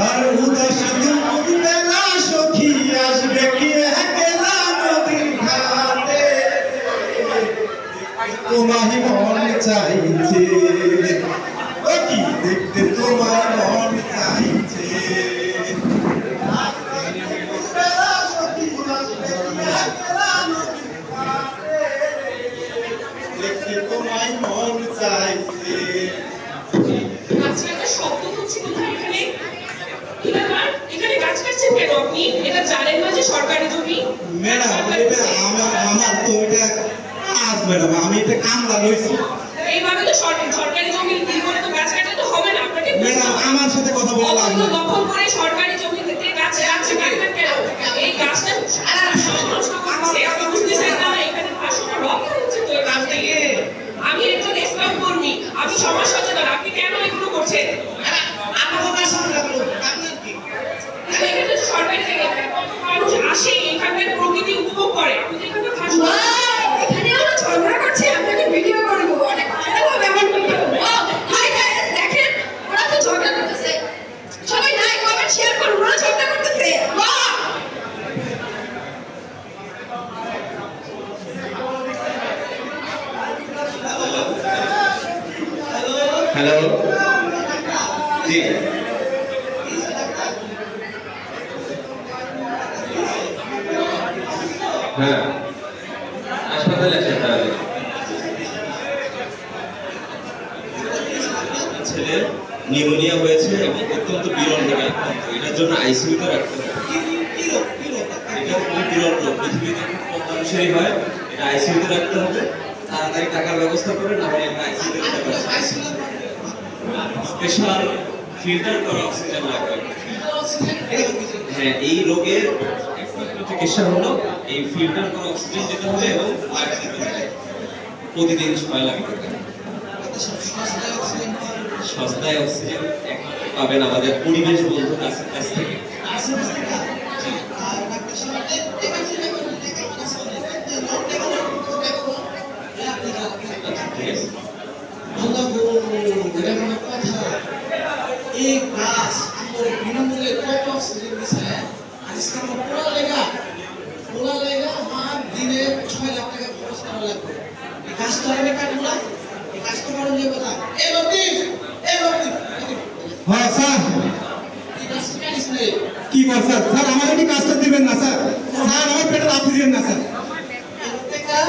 আর দুপুর বেলা সখী আসবে কি একলা নদীর ঘাটে? তোমায় মন চাইছে ও কি দেখতে তোমায় মন চাইছে বেলা সখী আসবে কি একলা নদীর ঘাটে দেখতে তোমায় মন চাইছে আজকে একটা শব্দ হচ্ছে কোথায় এখানে কি এখানে গাছ কাটছেন কেন আপনি? এটা জানেন না যে সরকারি জমি? ম্যাডাম এটা আমার আমার তো এটা কাজ ম্যাডাম আমি এটা কামলা লইছি এইভাবে তো সরকারি সরকারি জমি কি করে তো গাছ কাটলে তো হবে না আপনাকে ম্যাডাম আমার সাথে কথা বলা অবৈধ লাগবে দখল করে সরকারি জমি থেকে গাছ কাটছে কাটবেন কেন? এই গাছটা সারা নষ্ট করছে আপনি বুঝতেছেন না এখানে ভাষণ রক্ষা হচ্ছে তো এই গাছ থেকে। আমি একজন ইসলাম কর্মী আমি সমাজ সচেতন আপনি কেন এগুলো করছেন এখানে তো সরকারি জায়গা কত মানুষ আসে এখানকার প্রকৃতি উপভোগ করে? ঝগড়া করছি আপনাকে ভিডিও করব? অনেক ভালো হবে আমার ভিডিও হাই গাইস দেখেন ওরা তো ঝগড়া করতেছে। সবাই লাইক কমেন্ট শেয়ার করুন ওরা ঝগড়া করতেছে। হ্যালো জি। হ্যাঁ। হাসপাতালে আসেন তাহলে। ছেলে নিউমোনিয়া হয়েছে এবং অত্যন্ত বিরল রোগ এটার জন্য আইসিইউতে রাখতে হবে। এটা খুবই বিরল রোগ। পৃথিবীতে খুব কম মানুষেরই হয়। এটা আইসিইউতে রাখতে হবে। তাড়াতাড়ি টাকার ব্যবস্থা করে, না হলে আমরা আইসিইউতে রাখতে পারছি স্পেশাল ফিল্টার করা অক্সিজেন লাগবে। হ্যাঁ এই রোগের চিকিৎসা হলো এই ফিল্টার করা অক্সিজেন দিতে হবে এবং ব্লাড দিতে হবে। প্রতিদিন ছয় লাখ সস্তায় অক্সিজেন পাবেন। আমাদের পরিবেশ বন্ধু কাছের কাছ থেকে। আচ্ছা। এই গাছ আমার বিনামূল্যে কত অক্সিজেন দিছে আজকে দিনে ছয় লাখ টাকা খরচ করা গাছ তো কাটবো না এই এ লতিফ এ লতিফ হ্যাঁ স্যার কি কর স্যার। স্যার আমার কি কাজটা না স্যার আমার পেটে লাফি দিবেন না স্যার এই টাকা